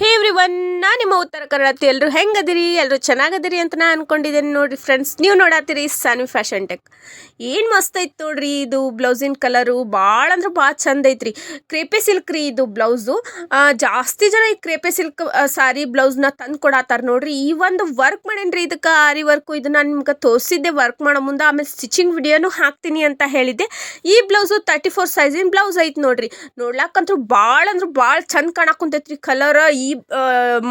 ಹೇ one ನಾ ನಿಮ್ಮ ಉತ್ತರ ಕನ್ನಡತಿ. ಎಲ್ಲರೂ ಹೆಂಗದಿರಿ? ಎಲ್ಲರೂ ಚೆನ್ನಾಗದಿರಿ ಅಂತ ನಾ ಅನ್ಕೊಂಡಿದ್ದೇನೆ ನೋಡಿರಿ ಫ್ರೆಂಡ್ಸ್ ನೀವು ನೋಡತ್ತೀರಿ ಸಾನ್ವಿ ಫ್ಯಾಷನ್ ಟೆಕ್ ಏನು ಮಸ್ತ್ ಐತೆ ನೋಡ್ರಿ ಇದು ಬ್ಲೌಸಿನ ಕಲರು ಭಾಳ ಅಂದ್ರೆ ಭಾಳ ಚಂದ ಐತ್ರಿ. ಕ್ರೇಪೆ ಸಿಲ್ಕ್ ರೀ ಇದು ಬ್ಲೌಸು. ಜಾಸ್ತಿ ಜನ ಈ ಕ್ರೇಪೆ ಸಿಲ್ಕ್ ಸಾರಿ ಬ್ಲೌಸ್ನ ತಂದು ಕೊಡತ್ತಾರ ನೋಡ್ರಿ. ಈ ಒಂದು ವರ್ಕ್ ಮಾಡೇನ್ರಿ ಇದಕ್ಕೆ ಆರಿ ವರ್ಕು ಇದು ನಾನು ನಿಮ್ಗೆ ತೋರಿಸಿದ್ದೆ ವರ್ಕ್ ಮಾಡೋ ಮುಂದೆ. ಆಮೇಲೆ ಸ್ಟಿಚಿಂಗ್ ವಿಡಿಯೋನು ಹಾಕ್ತೀನಿ ಅಂತ ಹೇಳಿದ್ದೆ. ಈ ಬ್ಲೌಸು ತರ್ಟಿ ಫೋರ್ ಸೈಜಿನ ಬ್ಲೌಸ್ ಐತೆ ನೋಡ್ರಿ. ನೋಡ್ಲಾಕಂತೂ ಭಾಳ ಅಂದ್ರೆ ಭಾಳ ಚಂದ ಕಾಣಕ್ ಕುಂತೈತ್ರಿ ಕಲರ್ ಈ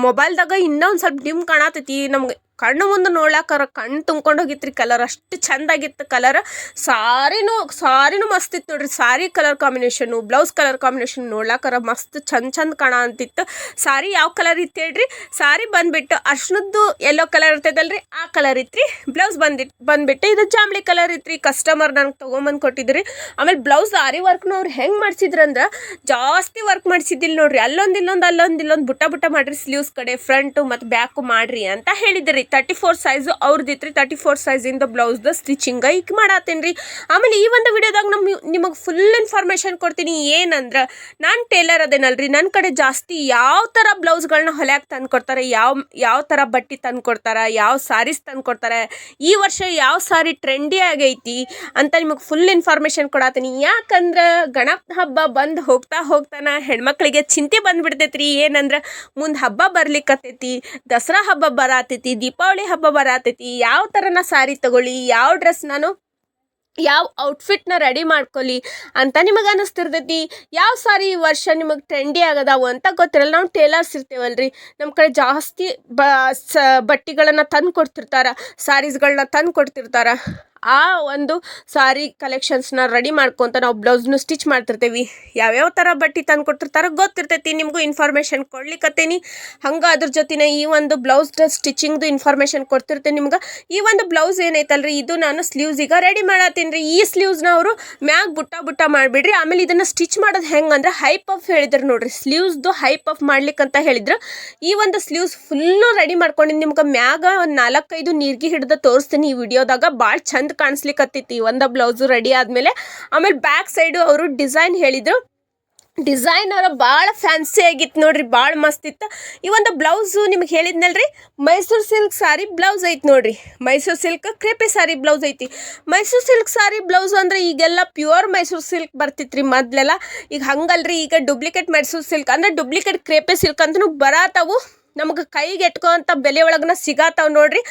ಮೊಬೈಲ್ದಾಗ ಇನ್ನೊಂದು ಸ್ವಲ್ಪ ಡಿಮ್ ಕಾಣತೈತಿ ನಮ್ಗೆ. ಕಣ್ಣು ಮುಂದೆ ನೋಡ್ಲಾಕರ ಕಣ್ಣು ತುಂಬ್ಕೊಂಡು ಹೋಗಿತ್ರಿ ಕಲರ್ ಅಷ್ಟು ಚಂದಾಗಿತ್ತು ಕಲರ್ ಸಾರಿನೂ ಸಾರಿನೂ ಮಸ್ತ್ ಇತ್ತು ನೋಡ್ರಿ. Sari colour combination blouse colour combination ನೋಡ್ಲಾಕರ ಮಸ್ತ್ ಚಂದ ಚಂದ ಕಾಣ ಅಂತಿತ್ತು. ಸಾರಿ ಯಾವ ಕಲರ್ ಇತ್ತು ಹೇಳ್ರಿ? ಸಾರಿ ಬಂದ್ಬಿಟ್ಟು ಅರ್ಶನದ್ದು ಎಲ್ಲೋ ಕಲರ್ ಇರ್ತೈತಲ್ರಿ ಆ ಕಲರ್ ಇತ್ರಿ. ಬ್ಲೌಸ್ ಬಂದಿಟ್ಟು ಬಂದ್ಬಿಟ್ಟು ಇದು ಜಾಮ್ಲಿ ಕಲರ್ ಇತ್ರಿ. ಕಸ್ಟಮರ್ ನನಗೆ ತೊಗೊಂಬಂದು ಕೊಟ್ಟಿದ್ರಿ. ಆಮೇಲೆ ಬ್ಲೌಸ್ ಆರಿ ವರ್ಕ್ನು ಅವ್ರು ಹೆಂಗೆ ಮಾಡಿಸಿದ್ರಂದ್ರೆ ಜಾಸ್ತಿ ವರ್ಕ್ ಮಾಡಿಸಿದ್ದಿಲ್ಲ ನೋಡ್ರಿ. ಅಲ್ಲೊಂದು ಇಲ್ಲೊಂದು ಅಲ್ಲೊಂದು ಇಲ್ಲೊಂದು ಬುಟ್ಟ ಬುಟ್ಟ ಮಾಡಿರಿ. ಸ್ಲೀವ್ಸ್ ಕಡೆ ಫ್ರಂಟು ಮತ್ತು ಬ್ಯಾಕು ಮಾಡಿರಿ ಅಂತ ಹೇಳಿದ್ರಿ. ತರ್ಟಿ ಫೋರ್ ಸೈಜು ರೀ ತರ್ಟಿ ಫೋರ್ ಸೈಜಿಂದ ಬ್ಲೌಸ್ದ ಸ್ಟಿಚಿಂಗ ಈಗ ಮಾಡತ್ತೇನೆ ರೀ ಆಮೇಲೆ ಈ ಒಂದು ವಿಡಿಯೋದಾಗ ನಮ್ಮ ನಿಮಗೆ ಫುಲ್ ಇನ್ಫಾರ್ಮೇಷನ್ ಕೊಡ್ತೀನಿ ಏನಂದ್ರೆ, ನಾನು ಟೇಲರ್ ಅದೇನಲ್ರಿ ನನ್ನ ಕಡೆ ಜಾಸ್ತಿ ಯಾವ ಥರ ಬ್ಲೌಸ್ಗಳನ್ನ ಹೊಲ್ಯಾಕೆ ತಂದು ಕೊಡ್ತಾರೆ, ಯಾವ ಯಾವ ಥರ ಬಟ್ಟೆ ತಂದು ಕೊಡ್ತಾರೆ, ಯಾವ ಸಾರೀಸ್ ತಂದು ಕೊಡ್ತಾರೆ, ಈ ವರ್ಷ ಯಾವ ಸಾರಿ ಟ್ರೆಂಡಿ ಆಗೈತಿ ಅಂತ ನಿಮಗೆ ಫುಲ್ ಇನ್ಫಾರ್ಮೇಷನ್ ಕೊಡತ್ತೀನಿ ಯಾಕಂದ್ರೆ ಗಣಪ ಹಬ್ಬ ಬಂದು ಹೋಗ್ತಾ ಹೋಗ್ತಾನ ಹೆಣ್ಮಕ್ಳಿಗೆ ಚಿಂತೆ ಬಂದ್ಬಿಡ್ತೈತ್ರಿ, ಏನಂದ್ರೆ ಮುಂದೆ ಹಬ್ಬ ಬರ್ಲಿಕ್ಕತ್ತೈತಿ ದಸರಾ ಹಬ್ಬ ಬರತೈತಿ ದೀಪಾವಳಿ ಹಬ್ಬ ಬರತೈತಿ. ಯಾವ ಥರನ ಸಾರಿ ತಗೊಳ್ಳಿ, ಯಾವ ಡ್ರೆಸ್ ನಾನು ಯಾವ ಔಟ್ಫಿಟ್ನ ರೆಡಿ ಮಾಡ್ಕೊಳ್ಳಿ ಅಂತ ನಿಮಗೆ ಅನ್ನಿಸ್ತಿರ್ತೈತಿ ಯಾವ ಸಾರಿ ಈ ವರ್ಷ ನಿಮಗೆ ಟ್ರೆಂಡಿ ಆಗದಾವು ಅಂತ ಗೊತ್ತಿರಲ್ಲ. ನಾವು ಟೇಲರ್ಸ್ ಇರ್ತೇವಲ್ರಿ. ನಮ್ಮ ಕಡೆ ಜಾಸ್ತಿ ಬ, ಸ, ಬಟ್ಟೆಗಳನ್ನು ತಂದು ಕೊಡ್ತಿರ್ತಾರೆ ಸಾರೀಸ್ಗಳನ್ನ ತಂದು ಕೊಡ್ತಿರ್ತಾರೆ ಆ ಒಂದು ಸಾರಿ ಕಲೆಕ್ಷನ್ಸ್ನ ರೆಡಿ ಮಾಡ್ಕೊತ ನಾವು ಬ್ಲೌಸ್ನು ಸ್ಟಿಚ್ ಮಾಡ್ತಿರ್ತೀವಿ. ಯಾವ್ಯಾವ ಥರ ಬಟ್ಟೆ ತಂದು ಕೊಟ್ಟಿರ್ತಾರೋ ಗೊತ್ತಿರ್ತೈತಿ. ನಿಮಗೂ ಇನ್ಫಾರ್ಮೇಷನ್ ಕೊಡ್ಲಿಕ್ಕತ್ತೇನಿ ಹಂಗೆ ಅದ್ರ ಜೊತೆನೇ ಈ ಒಂದು ಬ್ಲೌಸ್ ಸ್ಟಿಚಿಂಗ್ದು ಇನ್ಫಾರ್ಮೇಷನ್ ಕೊಡ್ತಿರ್ತೀನಿ ನಿಮ್ಗೆ. ಈ ಒಂದು ಬ್ಲೌಸ್ ಏನೈತಲ್ರಿ? ಇದು ನಾನು ಸ್ಲೀವ್ಸ್ ಈಗ ರೆಡಿ ಮಾಡತ್ತೀನಿ ರೀ. ಈ ಸ್ಲೀವ್ಸ್ನ ಅವರು ಮ್ಯಾಗ್ ಬುಟ್ಟ ಬುಟ್ಟ ಮಾಡಿಬಿಡ್ರಿ. ಆಮೇಲೆ ಇದನ್ನು ಸ್ಟಿಚ್ ಮಾಡೋದು ಹೆಂಗಂದ್ರೆ ಹೈ ಪಫ್ ಹೇಳಿದ್ರು ನೋಡ್ರಿ. ಸ್ಲೀವ್ಸ್ದು ಹೈ ಪಫ್ ಮಾಡ್ಲಿಕ್ಕಂತ ಹೇಳಿದ್ರು ಈ ಒಂದು ಸ್ಲೀವ್ಸ್ ಫುಲ್ಲು ರೆಡಿ ಮಾಡ್ಕೊಂಡಿದ್ದು ನಿಮ್ಗೆ ಮ್ಯಾಗ ಒಂದು ನಾಲ್ಕೈದು ನೀರ್ಗಿ ಹಿಡ್ದು ತೋರಿಸ್ತೀನಿ ಈ ವಿಡಿಯೋದಾಗ. ಭಾಳ ಚಂದ ಕಾಣಿಸ್ಲಿಕ್ಕತ್ತೈತಿ ಒಂದು ಬ್ಲೌಸು ರೆಡಿ ಆದಮೇಲೆ ಆಮೇಲೆ ಬ್ಯಾಕ್ ಸೈಡು ಅವರು ಡಿಸೈನ್ ಹೇಳಿದ್ರು. ಡಿಸೈನ್ ಅವರ ಭಾಳ ಫ್ಯಾನ್ಸಿ ಆಗಿತ್ತು ನೋಡ್ರಿ ಭಾಳ ಮಸ್ತ್ ಇತ್ತು. ಈ ಒಂದು ಬ್ಲೌಸು ನಿಮ್ಗೆ ಹೇಳಿದ್ನಲ್ರಿ, ಮೈಸೂರು ಸಿಲ್ಕ್ ಸಾರಿ ಬ್ಲೌಸ್ ಐತಿ ನೋಡ್ರಿ. Mysore silk crepe sari blouse ಐತಿ. ಮೈಸೂರು ಸಿಲ್ಕ್ ಸಾರಿ ಬ್ಲೌಸ್ ಅಂದ್ರೆ ಈಗೆಲ್ಲ ಪ್ಯೂರ್ ಮೈಸೂರು ಸಿಲ್ಕ್ ಬರ್ತಿತ್ರಿ ಮೊದ್ಲೆಲ್ಲ. ಈಗ ಹಂಗಲ್ರಿ, ಈಗ ಡುಪ್ಲಿಕೇಟ್ ಮೈಸೂರು ಸಿಲ್ಕ್ ಅಂದ್ರೆ ಡುಪ್ಲಿಕೇಟ್ ಕ್ರೇಪೆ ಸಿಲ್ಕ್ ಅಂತೂ ಬರತ್ತಾವು ನಮ್ಗೆ ಕೈಗೆ ಎಟ್ಕೋಂಥ ಬೆಲೆ ಒಳಗನ ಸಿಗತ್ತಾವ ನೋಡ್ರಿ.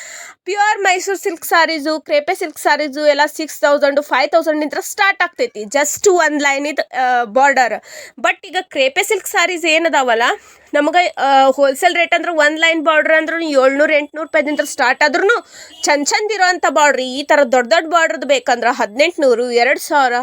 Pure Mysore silk saris crepe silk saris ಎಲ್ಲ ಸಿಕ್ಸ್ ತೌಸಂಡು ಫೈವ್ ತೌಸಂಡಿಂದ ಸ್ಟಾರ್ಟ್ ಆಗ್ತೈತಿ. ಜಸ್ಟ್ ಒಂದು ಲೈನ್ ಇದು ಬಾರ್ಡರ್ ಬಟ್ ಈಗ ಕ್ರೇಪೆ ಸಿಲ್ಕ್ ಸಾರೀಸ್ ಏನದಾವಲ್ಲ ನಮಗೆ ಹೋಲ್ಸೇಲ್ ರೇಟ್ ಅಂದ್ರೆ ಒಂದು ಲೈನ್ ಬಾರ್ಡ್ರ್ ಅಂದ್ರೂ ಏಳ್ನೂರು, ಎಂಟುನೂರು ರೂಪಾಯಿದಿಂದ ಸ್ಟಾರ್ಟ್ ಆದ್ರೂ ಚಂದ ಚಂದ ಇರೋವಂಥ ಬಾರ್ಡ್ರಿ ಈ ಥರ ದೊಡ್ಡ ದೊಡ್ಡ ಬಾರ್ಡ್ರದ್ದು ಬೇಕಂದ್ರೆ ಹದಿನೆಂಟುನೂರು, ಎರಡು ಸಾವಿರ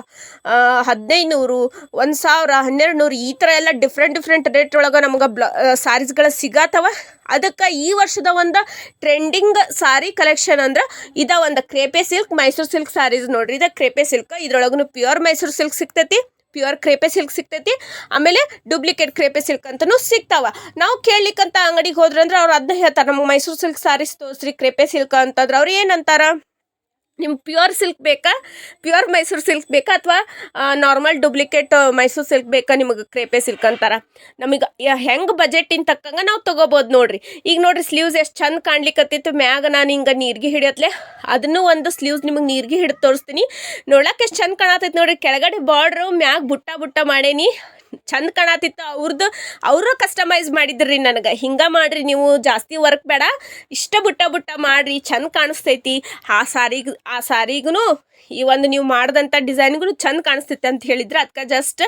ಹದಿನೈದು ನೂರು ಒಂದು ಸಾವಿರ ಹನ್ನೆರಡು ನೂರು ಈ ಥರ ಎಲ್ಲ ಡಿಫ್ರೆಂಟ್ ಡಿಫ್ರೆಂಟ್ ರೇಟ್ ಒಳಗೆ ನಮ್ಗೆ ಬ್ಲ ಸಾರೀಸ್ಗಳು ಸಿಗತ್ತವ ಅದಕ್ಕೆ ಈ ವರ್ಷದ ಒಂದು ಟ್ರೆಂಡಿಂಗ್ ಸಾರಿ ಕಲೆಕ್ಷನ್ ಅಂದ್ರೆ ಇದ ಒಂದು crepe silk Mysore silk saris ನೋಡ್ರಿ. ಇದ ಕ್ರೇಪೆ ಸಿಲ್ಕ್ ಇದ್ರೊಳಗೂ ಪ್ಯೂರ್ ಮೈಸೂರು ಸಿಲ್ಕ್ ಸಿಗ್ತೈತಿ. ಪ್ಯೂರ್ ಕ್ರೇಪೆ ಸಿಲ್ಕ್ ಸಿಗ್ತೈತಿ. ಆಮೇಲೆ ಡೂಪ್ಲಿಕೇಟ್ ಕ್ರೇಪೆ ಸಿಲ್ಕ್ ಅಂತಲೂ ಸಿಗ್ತಾವ. ನಾವು ಕೇಳಲಿಕ್ಕಂತ ಅಂಗಡಿಗೆ ಹೋದ್ರಂದ್ರೆ ಅವ್ರು ಅದನ್ನ ಹೇಳ್ತಾರೆ, ನಮಗೆ ಮೈಸೂರು ಸಿಲ್ಕ್ ಸಾರೀಸ್ ತೋರಿಸ್ರಿ, ಕ್ರೇಪೆ ಸಿಲ್ಕ್ ಅಂತಂದ್ರೆ ಅವ್ರು ಏನಂತಾರ ನಿಮ್ಗೆ ಪ್ಯೂರ್ ಸಿಲ್ಕ್ ಬೇಕಾ? ಪ್ಯೂರ್ ಮೈಸೂರು ಸಿಲ್ಕ್ ಬೇಕಾ ಅಥವಾ ನಾರ್ಮಲ್ ಡೂಪ್ಲಿಕೇಟ್ ಮೈಸೂರು ಸಿಲ್ಕ್ ಬೇಕಾ ನಿಮಗೆ ಕ್ರೇಪೆ ಸಿಲ್ಕ್ ಅಂತಾರೆ? ನಮಗೆ ಹೆಂಗೆ ಬಜೆಟಿನ ತಕ್ಕಂಗೆ ನಾವು ತೊಗೋಬೋದು ನೋಡ್ರಿ. ಈಗ ನೋಡ್ರಿ ಸ್ಲೀವ್ಸ್ ಎಷ್ಟು ಚಂದ ಕಾಣ್ಲಿಕ್ಕತ್ತಿತ್ತು ಮ್ಯಾಗ ನಾನು ಹಿಂಗೆ ನೀರಿಗೆ ಹಿಡಿಯತ್ಲೆ, ಅದನ್ನು ಒಂದು ಸ್ಲೀವ್ಸ್ ನಿಮಗೆ ನೀರಿಗೆ ಹಿಡಿದು ತೋರಿಸ್ತೀನಿ. ನೋಡಕ್ಕೆ ಎಷ್ಟು ಚಂದ ಕಾಣತೈತಿ ನೋಡ್ರಿ. ಕೆಳಗಡೆ ಬಾರ್ಡ್ರು, ಮ್ಯಾಗ ಬುಟ್ಟ ಬುಟ್ಟ ಮಾಡೇನಿ. ಚಂದ ಕಾಣತಿತ್ತು ಅವ್ರದ್ದು ಅವರು ಕಸ್ಟಮೈಸ್ ಮಾಡಿದ್ರಿ ನನಗೆ. ಹಿಂಗೆ ಮಾಡಿರಿ ನೀವು, ಜಾಸ್ತಿ ವರ್ಕ್ ಬೇಡ. ಇಷ್ಟ ಬುಟ್ಟ ಬುಟ್ಟ ಮಾಡಿರಿ, ಚಂದ ಕಾಣಿಸ್ತೈತಿ. ಆ ಸಾರಿಗೆ, ಆ ಸಾರಿಗೂ ಈ ಒಂದು ನೀವು ಮಾಡಿದಂಥ ಡಿಸೈನ್ಗಳು ಚಂದ ಕಾಣಿಸ್ತಿತ್ತು ಅಂತ ಹೇಳಿದ್ರೆ ಅದಕ್ಕೆ ಜಸ್ಟ್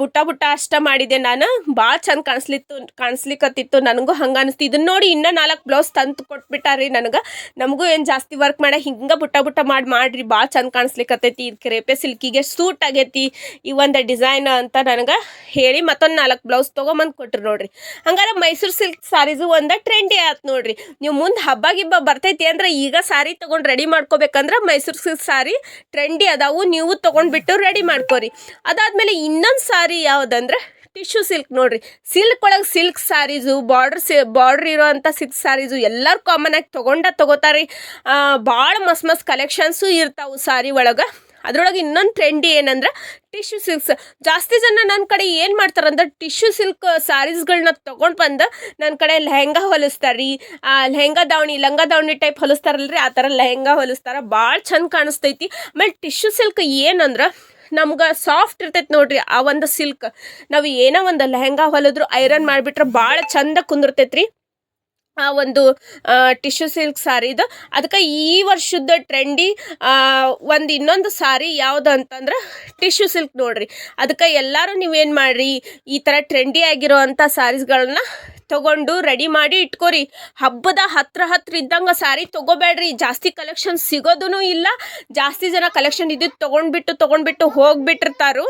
ಬುಟ್ಟ ಬುಟ್ಟ ಅಷ್ಟ ಮಾಡಿದೆ ನಾನು. ಭಾಳ ಚಂದ ಕಾಣಿಸ್ಲಿತ್ತು ಕಾಣಿಸ್ಲಿಕ್ಕತ್ತಿತ್ತು ನನಗೂ ಹಂಗೆ ಅನಿಸ್ತು. ಇದನ್ನ ನೋಡಿ ಇನ್ನೂ ನಾಲ್ಕು ಬ್ಲೌಸ್ ತಂದು ಕೊಟ್ಬಿಟ್ಟಾರಿ ನನಗೆ. ನಮಗೂ ಏನು ಜಾಸ್ತಿ ವರ್ಕ್ ಮಾಡ ಹಿಂಗೆ ಬುಟ್ಟ ಬುಟ್ಟ ಮಾಡಿ, ಮಾಡಿರಿ ಭಾಳ ಚಂದ ಕಾಣಿಸ್ಲಿಕ್ಕತ್ತೈತಿ ಇದು ಕ್ರೇಪೆ ಸಿಲ್ಕಿಗೆ ಸೂಟ್ ಆಗೈತಿ ಈ ಒಂದು ಡಿಸೈನ್ ಅಂತ ನನಗೆ ಹೇಳಿ ಮತ್ತೊಂದು ನಾಲ್ಕು ಬ್ಲೌಸ್ ತೊಗೊಂಬಂದು ಕೊಟ್ರಿ ನೋಡ್ರಿ. ಹಂಗಾರೆ ಮೈಸೂರು ಸಿಲ್ಕ್ ಸಾರೀಸು ಒಂದು ಟ್ರೆಂಡಿ ಆಯ್ತು ನೋಡ್ರಿ. ನೀವು ಮುಂದೆ ಹಬ್ಬ ಗಿಬ್ಬ ಬರ್ತೈತಿ ಅಂದ್ರೆ ಈಗ ಸಾರಿ ತೊಗೊಂಡು ರೆಡಿ ಮಾಡ್ಕೋಬೇಕಂದ್ರೆ ಮೈಸೂರು ಸಿಲ್ಕ್ ಸಾರಿ ಟ್ರೆಂಡಿ ಅದಾವು, ನೀವು ತೊಗೊಂಡ್ಬಿಟ್ಟು ರೆಡಿ ಮಾಡ್ಕೊರಿ. ಅದಾದಮೇಲೆ ಇನ್ನೊಂದು ಸಾರಿ ಯಾವುದಂದ್ರೆ ಟಿಶ್ಯೂ ಸಿಲ್ಕ್ ನೋಡ್ರಿ. ಸಿಲ್ಕ್ ಒಳಗೆ ಸಿಲ್ಕ್ ಸ್ಯಾರೀಸು ಬಾರ್ಡ್ರ್ ಸಿ ಬಾರ್ಡ್ರ್ ಇರೋವಂಥ ಸಿಲ್ಕ್ ಸ್ಯಾರೀಸು ಎಲ್ಲರೂ ಕಾಮನ್ ಆಗಿ ತೊಗೊಂಡ ತೊಗೋತಾರೆ ಭಾಳ ಮಸ್ತ್ ಮಸ್ತ್ ಕಲೆಕ್ಷನ್ಸು ಇರ್ತಾವೆ ಸಾರಿ ಒಳಗೆ. ಅದ್ರೊಳಗೆ ಇನ್ನೊಂದು ಟ್ರೆಂಡಿ ಏನಂದ್ರೆ ಟಿಶ್ಯೂ ಸಿಲ್ಕ್ಸ್ ಜಾಸ್ತಿ ಜನ ನನ್ನ ಕಡೆ ಏನು ಮಾಡ್ತಾರಂದ್ರೆ ಟಿಶ್ಯೂ ಸಿಲ್ಕ್ ಸ್ಯಾರೀಸ್ಗಳನ್ನ ತೊಗೊಂಡು ಬಂದು ನನ್ನ ಕಡೆ ಲೆಹೆಂಗಾ ಹೊಲಿಸ್ತಾರೆ ರೀ. ಆ ಲೆಹಂಗಾ ದಾವಣಿ, ಲಂಗ ದಾವಣಿ ಟೈಪ್ ಹೊಲಿಸ್ತಾರಲ್ರಿ, ಆ ಥರ ಲೆಹಂಗಾ ಹೊಲಿಸ್ತಾರೆ. ಭಾಳ ಚಂದ ಕಾಣಿಸ್ತೈತಿ. ಆಮೇಲೆ ಟಿಶ್ಯೂ ಸಿಲ್ಕ್ ಏನಂದ್ರೆ ನಮ್ಗೆ ಸಾಫ್ಟ್ ಇರ್ತೈತೆ ನೋಡ್ರಿ ಆ ಒಂದು ಸಿಲ್ಕ್ ನಾವು ಏನೋ ಒಂದು ಲೆಹಂಗಾ ಹೊಲಿದ್ರು ಐರನ್ ಮಾಡಿಬಿಟ್ರೆ ಭಾಳ ಚಂದ ಕುಂದಿರ್ತೈತೆ ರೀ. ಆ ಒಂದು ಟಿಶ್ಯೂ ಸಿಲ್ಕ್ ಸಾರಿದು ಅದಕ್ಕೆ ಈ ವರ್ಷದ ಟ್ರೆಂಡಿ ಒಂದು ಇನ್ನೊಂದು ಸಾರಿ ಯಾವುದು ಅಂತಂದ್ರೆ ಟಿಶ್ಯೂ ಸಿಲ್ಕ್ ನೋಡ್ರಿ. ಅದಕ್ಕೆ ಎಲ್ಲರೂ ನೀವೇನು ಮಾಡ್ರಿ, ಈ ಥರ ಟ್ರೆಂಡಿ ಆಗಿರೋ ಅಂಥ ಸಾರೀಸ್ಗಳನ್ನ ತಗೊಂಡು ರೆಡಿ ಮಾಡಿ ಇಟ್ಕೋರಿ. ಹಬ್ಬದ ಹತ್ರ ಹತ್ರ ಇದ್ದಂಗೆ ಸಾರಿ ತೊಗೋಬೇಡ್ರಿ. ಜಾಸ್ತಿ ಕಲೆಕ್ಷನ್ ಸಿಗೋದೂ ಇಲ್ಲ. ಜಾಸ್ತಿ ಜನ ಕಲೆಕ್ಷನ್ ಇದ್ದಿದ್ದು ತೊಗೊಂಡ್ಬಿಟ್ಟು ತೊಗೊಂಡ್ಬಿಟ್ಟು ಹೋಗ್ಬಿಟ್ಟಿರ್ತಾರು.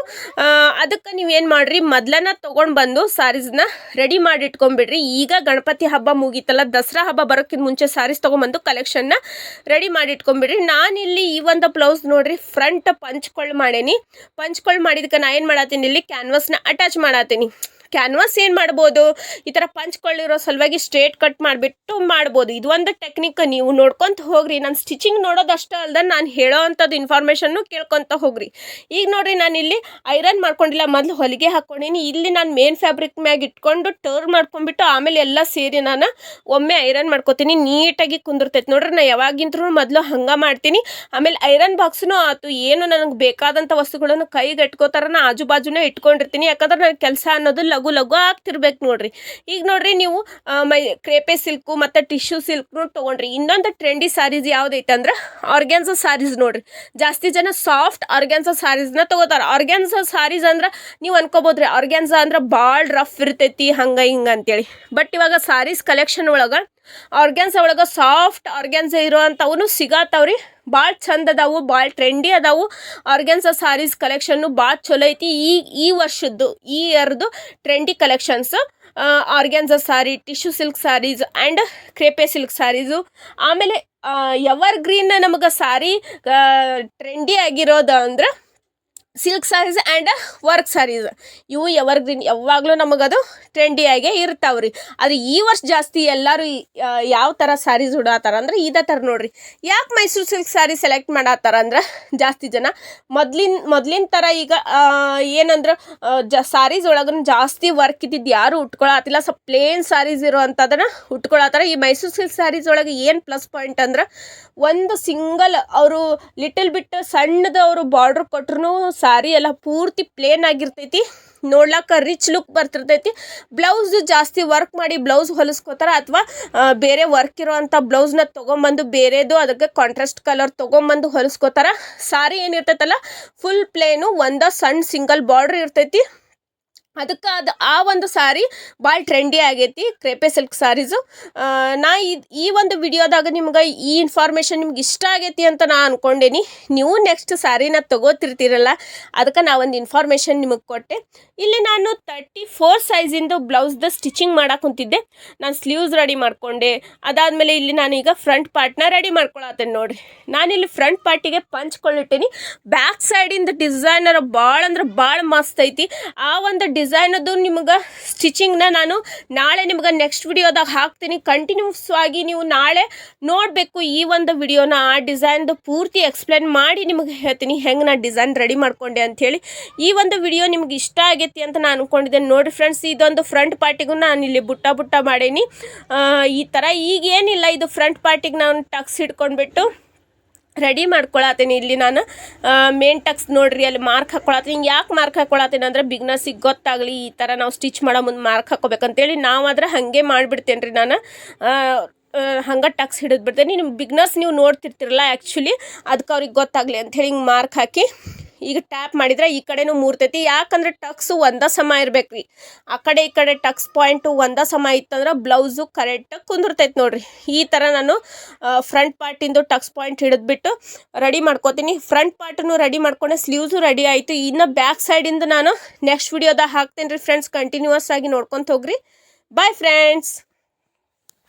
ಅದಕ್ಕೆ ನೀವೇನು ಮಾಡಿರಿ? ಮೊದ್ಲನ ತೊಗೊಂಡು ಬಂದು ಸಾರೀಸ್ನ ರೆಡಿ ಮಾಡಿ ಇಟ್ಕೊಂಡ್ಬಿಡ್ರಿ. ಈಗ ಗಣಪತಿ ಹಬ್ಬ ಮುಗೀತಲ್ಲ, ದಸರಾ ಹಬ್ಬ ಬರೋಕ್ಕಿಂತ ಮುಂಚೆ ಸಾರೀಸ್ ತೊಗೊಂಬಂದು ಕಲೆಕ್ಷನ್ನ ರೆಡಿ ಮಾಡಿ ಇಟ್ಕೊಂಬಿಡ್ರಿ ನಾನಿಲ್ಲಿ ಈ ಒಂದು ಬ್ಲೌಸ್ ನೋಡ್ರಿ ಫ್ರಂಟ್ ಪಂಚ್ಕೊಳ್ಳು ಮಾಡೇನಿ. ಪಂಚ್ಕೊಳ್ಳು ಮಾಡಿದಕ್ಕೆ ನಾ ಏನು ಮಾಡತ್ತೀನಿ ಇಲ್ಲಿ ಕ್ಯಾನ್ವಸ್ನ ಅಟ್ಯಾಚ್ ಮಾಡತ್ತೀನಿ ಕ್ಯಾನ್ವಾಸ್ ಏನು ಮಾಡ್ಬೋದು? ಈ ಥರ ಪಂಚ್ಕೊಳ್ಳಿರೋ ಸಲುವಾಗಿ ಸ್ಟ್ರೇಟ್ ಕಟ್ ಮಾಡಿಬಿಟ್ಟು ಮಾಡ್ಬೋದು. ಇದು ಒಂದು ಟೆಕ್ನಿಕ್ ನೀವು ನೋಡ್ಕೊಂತ ಹೋಗ್ರಿ. ನಾನು ಸ್ಟಿಚಿಂಗ್ ನೋಡೋದಷ್ಟೇ ಅಲ್ದ ನಾನು ಹೇಳೋ ಅಂಥದ್ದು ಇನ್ಫಾರ್ಮೇಷನ್ನು ಕೇಳ್ಕೊತ ಹೋಗ್ರಿ. ಈಗ ನೋಡ್ರಿ ನಾನು ಇಲ್ಲಿ ಐರನ್ ಮಾಡ್ಕೊಂಡಿಲ್ಲ. ಮೊದಲು ಹೊಲಿಗೆ ಹಾಕ್ಕೊಂಡೀನಿ ಇಲ್ಲಿ ನಾನು ಮೇನ್ ಫ್ಯಾಬ್ರಿಕ್ ಮ್ಯಾಗ ಇಟ್ಕೊಂಡು ಟರ್ನ್ ಮಾಡ್ಕೊಂಡ್ಬಿಟ್ಟು ಆಮೇಲೆ ಎಲ್ಲ ಸೇರಿ ನಾನು ಒಮ್ಮೆ ಐರನ್ ಮಾಡ್ಕೊತೀನಿ. ನೀಟಾಗಿ ಕುಂದಿರ್ತೈತೆ. ನೋಡ್ರಿ ನಾ ಯಾವಾಗಿಂದ್ರೂ ಮೊದಲು ಹಂಗೆ ಮಾಡ್ತೀನಿ. ಆಮೇಲೆ ಐರನ್ ಬಾಕ್ಸ್ನು ಆತು. ಏನು ನನಗೆ ಬೇಕಾದಂಥ ವಸ್ತುಗಳನ್ನು ಕೈಗೆ ಇಟ್ಕೋತಾರ ನಾ ಆಜು ಬಾಜುನೇ ಇಟ್ಕೊಂಡಿರ್ತೀನಿ. ಯಾಕಂದ್ರೆ ನನ್ನ ಕೆಲಸ ಅನ್ನೋದು ಲಘು ಲಘು ಆಗ್ತಿರ್ಬೇಕು ನೋಡ್ರಿ. ಈಗ ನೋಡ್ರಿ ನೀವು ಮೈ, ಕ್ರೇಪೆ ಸಿಲ್ಕು ಮತ್ತು ಟಿಶ್ಯೂ ಸಿಲ್ಕ್ನು ತೊಗೊಂಡ್ರಿ. ಇನ್ನೊಂದು ಟ್ರೆಂಡಿ ಸಾರೀಸ್ ಯಾವುದೈತೆ ಅಂದ್ರೆ ಆರ್ಗ್ಯಾನ್ಸ ಸಾರೀಸ್ ನೋಡ್ರಿ. ಜಾಸ್ತಿ ಜನ ಸಾಫ್ಟ್ ಆರ್ಗ್ಯಾನ್ಸ ಸಾರೀಸ್ನ ತೊಗೋತಾರೆ. ಆರ್ಗ್ಯಾನ್ಸ ಸಾರೀಸ್ ಅಂದ್ರೆ, ನೀವು ಅನ್ಕೋಬೋದ್ರಿ ಆರ್ಗ್ಯಾನ್ಸ ಅಂದ್ರೆ ಭಾಳ ರಫ್ ಇರ್ತೈತಿ, ಹಂಗೆ ಹಿಂಗೆ ಅಂತೇಳಿ. ಬಟ್ ಇವಾಗ ಸಾರೀಸ್ ಕಲೆಕ್ಷನ್ ಒಳಗೆ ಆರ್ಗ್ಯಾನ್ಸ ಒಳಗೆ ಸಾಫ್ಟ್ ಆರ್ಗ್ಯಾನ್ಸ ಇರೋ ಅಂಥವು ರೀ ಭಾಳ ಚಂದ ಅದಾವು ಭಾಳ ಟ್ರೆಂಡಿ ಅದಾವು. ಆರ್ಗ್ಯಾನ್ಸ ಸಾರೀಸ್ ಕಲೆಕ್ಷನ್ನು ಭಾಳ ಚಲೋ ಐತಿ. ಈ ಈ ವರ್ಷದ್ದು, ಈ ಇಯರ್ದು trendy collections organza sari tissue silk saris and crepe silk saris ಆಮೇಲೆ ಎವರ್ ಗ್ರೀನ್ ನಮಗೆ ಸಾರಿ ಟ್ರೆಂಡಿ ಆಗಿರೋದು ಅಂದ್ರೆ silk saris and work saris ಇವು ಎವರ್ ಗ್ರೀನ್ ಯಾವಾಗಲೂ ನಮಗದು ಟ್ರೆಂಡಿಯಾಗೇ ಇರ್ತಾವೆ ರೀ ಆದರೆ ಈ ವರ್ಷ ಜಾಸ್ತಿ ಎಲ್ಲರೂ ಯಾವ ಥರ ಸ್ಯಾರೀಸ್ ಉಡಾತಾರ ಅಂದ್ರೆ ಇದೇ ಥರ ನೋಡ್ರಿ. ಯಾಕೆ ಮೈಸೂರು ಸಿಲ್ಕ್ ಸ್ಯಾರಿ ಸೆಲೆಕ್ಟ್ ಮಾಡತ್ತಾರ ಅಂದ್ರೆ ಜಾಸ್ತಿ ಜನ ಮೊದ್ಲಿನ ಮೊದ್ಲಿನ ಥರ ಈಗ ಏನಂದ್ರೆ ಜ ಸಾರೀಸ್ ಒಳಗನ ಜಾಸ್ತಿ ವರ್ಕ್ ಇದ್ದಿದ್ದು ಯಾರು ಉಟ್ಕೊಳತ್ತಿಲ್ಲ ಸ್ವಲ್ಪ ಪ್ಲೇನ್ ಸಾರೀಸ್ ಇರೋ ಅಂಥದನ್ನ ಉಟ್ಕೊಳತ್ತಾರ ಈ ಮೈಸೂರು ಸಿಲ್ಕ್ ಸ್ಯಾರೀಸ್ ಒಳಗೆ ಏನು ಪ್ಲಸ್ ಪಾಯಿಂಟ್ ಅಂದ್ರೆ ಒಂದು ಸಿಂಗಲ್ ಅವರು ಲಿಟಲ್ ಬಿಟ್ ಸಣ್ಣದು ಅವರು ಬಾರ್ಡ್ರ್ ಕೊಟ್ರು ಸಾರಿ ಎಲ್ಲ ಪೂರ್ತಿ ಪ್ಲೇನ್ ಆಗಿರ್ತೈತಿ. ನೋಡ್ಲಾಕ ರಿಚ್ ಲುಕ್ ಬರ್ತಿರ್ತೈತಿ. ಬ್ಲೌಸ್ ಜಾಸ್ತಿ ವರ್ಕ್ ಮಾಡಿ ಬ್ಲೌಸ್ ಹೊಲಿಸ್ಕೋತಾರ ಅಥವಾ ಬೇರೆ ವರ್ಕ್ ಇರೋವಂಥ ಬ್ಲೌಸ್ನ ತೊಗೊಂಬಂದು ಬೇರೆದು ಅದಕ್ಕೆ ಕಾಂಟ್ರಾಸ್ಟ್ ಕಲರ್ ತೊಗೊಂಬಂದು ಹೊಲಿಸ್ಕೋತಾರ. ಸಾರಿ ಏನಿರ್ತೈತಲ್ಲ ಫುಲ್ ಪ್ಲೇನು ಒಂದ ಸಣ್ಣ ಸಿಂಗಲ್ ಬಾರ್ಡ್ರ್ ಇರ್ತೈತಿ. ಅದಕ್ಕೆ ಅದು ಆ ಒಂದು ಸಾರಿ ಭಾಳ ಟ್ರೆಂಡಿ ಆಗೈತಿ ಕ್ರೇಪೆ ಸಿಲ್ಕ್ ಸಾರೀಸು ನಾ ಈ ಒಂದು ವಿಡಿಯೋದಾಗ ನಿಮ್ಗೆ ಈ ಇನ್ಫಾರ್ಮೇಷನ್ ನಿಮ್ಗೆ ಇಷ್ಟ ಆಗೈತಿ ಅಂತ ನಾ ಅಂದ್ಕೊಂಡೇನಿ ನೀವು ನೆಕ್ಸ್ಟ್ ಸಾರಿನ ತಗೋತಿರ್ತೀರಲ್ಲ, ಅದಕ್ಕೆ ನಾ ಒಂದು ಇನ್ಫಾರ್ಮೇಷನ್ ನಿಮಗೆ ಕೊಟ್ಟೆ. ಇಲ್ಲಿ ನಾನು ತರ್ಟಿ ಫೋರ್ ಸೈಜಿಂದು ಬ್ಲೌಸ್ದ ಸ್ಟಿಚಿಂಗ್ ಮಾಡಕ್ಕೆ ಕುಂತಿದ್ದೆ. ನಾನು ಸ್ಲೀವ್ಸ್ ರೆಡಿ ಮಾಡಿಕೊಂಡೆ. ಅದಾದಮೇಲೆ ಇಲ್ಲಿ ನಾನೀಗ ಫ್ರಂಟ್ ಪಾರ್ಟ್ನ ರೆಡಿ ಮಾಡ್ಕೊಳತ್ತೇನೆ ನೋಡಿರಿ. ನಾನಿಲ್ಲಿ ಫ್ರಂಟ್ ಪಾರ್ಟಿಗೆ ಪಂಚ್ಕೊಳ್ಳಿಟ್ಟೀನಿ ಬ್ಯಾಕ್ ಸೈಡಿಂದ ಡಿಸೈನರ್ ಭಾಳ ಅಂದ್ರೆ ಭಾಳ ಮಸ್ತ್ ಐತಿ. ಆ ಒಂದು ಡಿಸೈನದು ನಿಮ್ಗೆ ಸ್ಟಿಚಿಂಗ್ನ ನಾನು ನಾಳೆ ನಿಮ್ಗೆ ನೆಕ್ಸ್ಟ್ ವಿಡಿಯೋದಾಗ ಹಾಕ್ತೀನಿ. ಕಂಟಿನ್ಯೂಸ್ ಆಗಿ ನೀವು ನಾಳೆ ನೋಡಬೇಕು ಈ ಒಂದು ವಿಡಿಯೋನ ಆ ಡಿಸೈನ್ದು ಪೂರ್ತಿ ಎಕ್ಸ್ಪ್ಲೇನ್ ಮಾಡಿ ನಿಮಗೆ ಹೇಳ್ತೀನಿ ಹೆಂಗೆ ನಾನು ಡಿಸೈನ್ ರೆಡಿ ಮಾಡ್ಕೊಂಡೆ ಅಂಥೇಳಿ ಈ ಒಂದು ವಿಡಿಯೋ ನಿಮ್ಗೆ ಇಷ್ಟ ಆಗೈತಿ ಅಂತ ನಾನು ಅಂದ್ಕೊಂಡಿದ್ದೇನೆ ನೋಡಿ ಫ್ರೆಂಡ್ಸ್ ಇದೊಂದು ಫ್ರಂಟ್ ಪಾರ್ಟಿಗೂ ನಾನು ಇಲ್ಲಿ ಬುಟ್ಟ ಬುಟ್ಟ ಮಾಡೀನಿ. ಈ ಥರ ಈಗೇನಿಲ್ಲ, ಇದು ಫ್ರಂಟ್ ಪಾರ್ಟಿಗೆ ನಾನು ಟಕ್ಸ್ ಹಿಡ್ಕೊಂಡ್ಬಿಟ್ಟು. ರೆಡಿ ಮಾಡ್ಕೊಳತ್ತೀನಿ ಇಲ್ಲಿ ನಾನು ಮೇನ್ ಟಕ್ಸ್ ನೋಡ್ರಿ, ಅಲ್ಲಿ ಮಾರ್ಕ್ ಹಾಕೊಳತ್ತೀನಿ ಯಾಕೆ ಮಾರ್ಕ್ ಹಾಕೊಳತ್ತೀನಿ ಅಂದ್ರೆ ಬಿಗ್ನಸಿಗೆ ಗೊತ್ತಾಗಲಿ, ಈ ಥರ ನಾವು ಸ್ಟಿಚ್ ಮಾಡೋ ಮುಂದೆ ಮಾರ್ಕ್ ಹಾಕೋಬೇಕಂತೇಳಿ ನಾವಾದ್ರೆ ಹಾಗೆ ಮಾಡಿಬಿಡ್ತೇನೆ ರೀ ನಾನು ಹಂಗೆ ಟಕ್ಸ್ ಹಿಡಿದು ಬಿಡ್ತೇನೆ ನಿಮ್ಮ ಬಿಗ್ನಸ್ ನೀವು ನೋಡ್ತಿರ್ತಿರಲ್ಲ ಆ್ಯಕ್ಚುಲಿ ಅದಕ್ಕೆ ಅವ್ರಿಗೆ ಗೊತ್ತಾಗಲಿ ಅಂಥೇಳಿ ಹಿಂಗೆ ಮಾರ್ಕ್ ಹಾಕಿ. ಈಗ ಟ್ಯಾಪ್ ಮಾಡಿದ್ರೆ ಈ ಕಡೆನೂ ಮೂರ್ತೈತಿ. ಯಾಕಂದ್ರೆ ಟಕ್ಸು ಒಂದ ಸಮ ಇರ್ಬೇಕು ಆ ಕಡೆ ಈ ಕಡೆ ಟಕ್ಸ್ ಪಾಯಿಂಟು ಒಂದ ಸಮ ಇತ್ತಂದ್ರೆ ಬ್ಲೌಸು ಕರೆಕ್ಟಾಗಿ ಕುಂದಿರ್ತೈತೆ ನೋಡ್ರಿ. ಈ ಥರ ನಾನು ಫ್ರಂಟ್ ಪಾರ್ಟಿಂದು ಟಕ್ಸ್ ಪಾಯಿಂಟ್ ಹಿಡಿದ್ಬಿಟ್ಟು ರೆಡಿ ಮಾಡ್ಕೋತೀನಿ. ಫ್ರಂಟ್ ಪಾರ್ಟನ್ನು ರೆಡಿ ಮಾಡ್ಕೊಂಡೆ ಸ್ಲೀವ್ಸು ರೆಡಿ ಆಯಿತು. ಇನ್ನು ಬ್ಯಾಕ್ ಸೈಡಿಂದ ನಾನು ನೆಕ್ಸ್ಟ್ ವಿಡಿಯೋದಾಗ ಹಾಕ್ತೇನೆ ರೀ ಫ್ರೆಂಡ್ಸ್ ಕಂಟಿನ್ಯೂಸ್ ಆಗಿ ನೋಡ್ಕೊಂತ ಹೋಗ್ರಿ. Bye friends